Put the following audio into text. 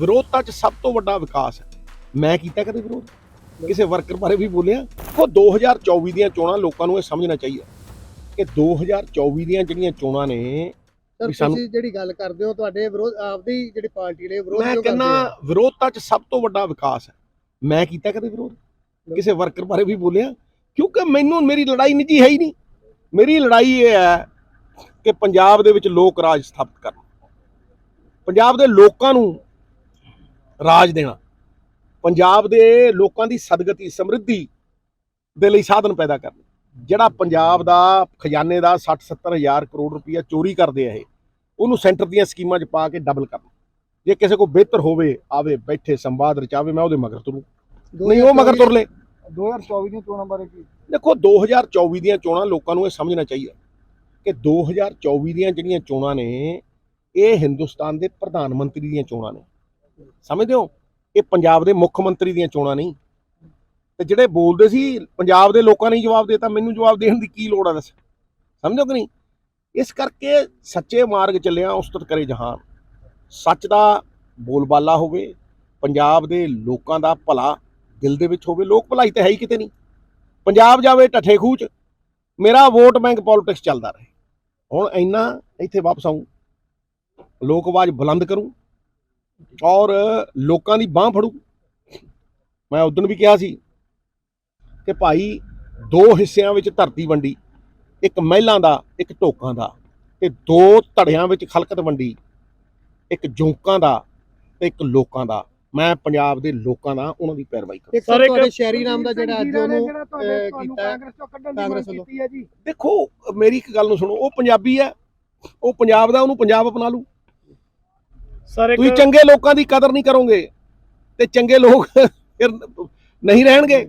ਵਿਰੋਧਤਾ 'ਚ ਸਭ ਤੋਂ ਵੱਡਾ ਵਿਕਾਸ ਹੈ। ਮੈਂ ਕੀਤਾ ਕਦੇ ਵਿਰੋਧ? ਕਿਸੇ ਵਰਕਰ ਬਾਰੇ ਵੀ ਬੋਲਿਆ? ਉਹ 2024 ਦੀਆਂ ਚੋਣਾਂ ਲੋਕਾਂ ਨੂੰ ਇਹ ਸਮਝਣਾ ਚਾਹੀਦਾ। ਕਿ 2024 ਦੀਆਂ ਜਿਹੜੀਆਂ ਚੋਣਾਂ ਨੇ ਤੁਸੀਂ ਜਿਹੜੀ ਗੱਲ ਕਰਦੇ ਹੋ ਤੁਹਾਡੇ ਵਿਰੋਧ ਆਪਦੀ ਜਿਹੜੀ ਪਾਰਟੀ ਨੇ ਵਿਰੋਧ ਮੈਂ ਕਹਿੰਦਾ? ਵਿਰੋਧਤਾ 'ਚ ਸਭ ਤੋਂ ਵੱਡਾ ਵਿਕਾਸ ਹੈ। ਮੈਂ ਕੀਤਾ ਕਦੇ ਵਿਰੋਧ? ਕਿਸੇ ਵਰਕਰ ਬਾਰੇ ਵੀ ਬੋਲਿਆ? ਕਿਉਂਕਿ ਮੈਨੂੰ ਮੇਰੀ ਲੜਾਈ ਨਿੱਜੀ ਹੈ ਹੀ ਨਹੀਂ। ਮੇਰੀ ਲੜਾਈ ਇਹ ਹੈ ਕਿ ਪੰਜਾਬ ਦੇ ਵਿੱਚ ਲੋਕ ਰਾਜ ਸਥਾਪਿਤ ਕਰਨ। ਪੰਜਾਬ ਦੇ ਲੋਕਾਂ ਨੂੰ ਰਾਜ ਦੇਣਾ। ਪੰਜਾਬ ਦੇ ਲੋਕਾਂ ਦੀ ਸਦਗਤੀ ਸਮਰਿੱਧੀ ਦੇ ਲਈ ਸਾਧਨ ਪੈਦਾ ਕਰਨਾ। ਜਿਹੜਾ ਪੰਜਾਬ ਦਾ ਖਜ਼ਾਨੇ ਦਾ 60 70 ਹਜ਼ਾਰ ਕਰੋੜ ਰੁਪਈਆ ਚੋਰੀ ਕਰਦੇ ਆ ਇਹ ਉਹਨੂੰ ਸੈਂਟਰ ਦੀਆਂ ਸਕੀਮਾਂ 'ਚ ਪਾ ਕੇ ਡਬਲ ਕਰਨਾ। ਜੇ ਕਿਸੇ ਕੋ ਬਿਹਤਰ ਹੋਵੇ ਆਵੇ ਬੈਠੇ ਸੰਵਾਦ ਰਚਾਵੇ ਮੈਂ ਉਹਦੇ ਮਗਰ ਤੁਰੂ। ਨਹੀਂ ਉਹ ਮਗਰ ਤੁਰ ਲੈ। 2024 ਦੀਆਂ ਚੋਣਾਂ ਬਾਰੇ ਕੀ? ਦੇਖੋ 2024 ਦੀਆਂ ਚੋਣਾਂ ਲੋਕਾਂ ਨੂੰ ਇਹ ਸਮਝਣਾ ਚਾਹੀਦਾ ਕਿ 2024 ਦੀਆਂ ਜਿਹੜੀਆਂ ਚੋਣਾਂ ਨੇ ਇਹ ਹਿੰਦੁਸਤਾਨ ਦੇ ਪ੍ਰਧਾਨ ਮੰਤਰੀ ਦੀਆਂ ਚੋਣਾਂ ਨੇ। ਸਮਝਦੇ ਹੋ? ਇਹ ਪੰਜਾਬ ਦੇ ਮੁੱਖ ਮੰਤਰੀ ਦੀਆਂ ਚੋਣਾਂ ਨਹੀਂ। ਤੇ ਜਿਹੜੇ ਬੋਲਦੇ ਸੀ, ਪੰਜਾਬ ਦੇ ਲੋਕਾਂ ਨੇ ਹੀ ਜਵਾਬ ਦੇਤਾ, ਮੈਨੂੰ ਜਵਾਬ ਦੇਣ ਦੀ ਕੀ ਲੋੜ ਆ ਦੱਸ? ਸਮਝੋ ਕਿ ਨਹੀਂ? ਇਸ ਕਰਕੇ ਸੱਚੇ ਮਾਰਗ ਚੱਲਿਆ ਉਸਤਤ ਕਰੇ ਜਹਾਨ। ਸੱਚ ਦਾ ਬੋਲਬਾਲਾ ਹੋਵੇ, ਪੰਜਾਬ ਦੇ ਲੋਕਾਂ ਦਾ ਭਲਾ ਦਿਲ ਦੇ ਵਿੱਚ ਹੋਵੇ, ਲੋਕ ਭਲਾਈ ਤਾਂ ਹੈ ਹੀ ਕਿਤੇ ਨਹੀਂ। ਪੰਜਾਬ ਜਾਵੇ ਢੱਠੇ ਖੂਹ ਚ, ਮੇਰਾ ਵੋਟ ਬੈਂਕ ਪੋਲਿਟਿਕਸ ਚੱਲਦਾ ਰਹੇ। ਹੁਣ ਇੰਨਾ ਇੱਥੇ ਵਾਪਸ ਆਉਂ ਲੋਕ ਆਵਾਜ਼ ਬੁਲੰਦ ਕਰੂੰ। ਔਰ ਲੋਕਾਂ ਦੀ ਬਾਹ ਫੜੂ। ਮੈਂ ਉਦੋਂ ਵੀ ਕਿਹਾ ਸੀ ਕਿ ਭਾਈ ਦੋ ਹਿੱਸਿਆਂ ਵਿੱਚ ਧਰਤੀ ਵੰਡੀ ਇੱਕ ਮਹਿਲਾਂ ਦਾ ਇੱਕ ਢੋਕਾਂ ਦਾ ਤੇ ਦੋ ਧੜਿਆਂ ਵਿੱਚ ਖਲਕਤ ਵੰਡੀ ਇੱਕ ਜੋਕਾਂ ਦਾ ਤੇ ਇੱਕ ਲੋਕਾਂ ਦਾ। ਮੈਂ ਪੰਜਾਬ ਦੇ ਲੋਕਾਂ ਦਾ ਉਹਨਾਂ ਦੀ ਪੈਰਵਾਈ ਕਰਾਂ ਸਰ ਤੁਹਾਡੇ ਸ਼ਹਿਰੀ ਨਾਮ ਦਾ ਜਿਹੜਾ ਅੱਜ ਉਹਨੂੰ ਕੀਤਾ ਹੈ, ਕਾਂਗਰਸ ਵੱਲੋਂ। ਦੇਖੋ ਮੇਰੀ ਇੱਕ ਗੱਲ ਨੂੰ ਸੁਣੋ ਉਹ ਪੰਜਾਬੀ ਹੈ ਉਹ ਪੰਜਾਬ ਦਾ ਉਹਨੂੰ ਪੰਜਾਬ ਅਪਣਾ ਲੂ ਸਰ ਤੁਸੀਂ ਚੰਗੇ ਲੋਕਾਂ ਦੀ ਕਦਰ ਨਹੀਂ ਕਰੋਗੇ ਤੇ ਚੰਗੇ ਲੋਕ ਫਿਰ ਨਹੀਂ ਰਹਿਣਗੇ।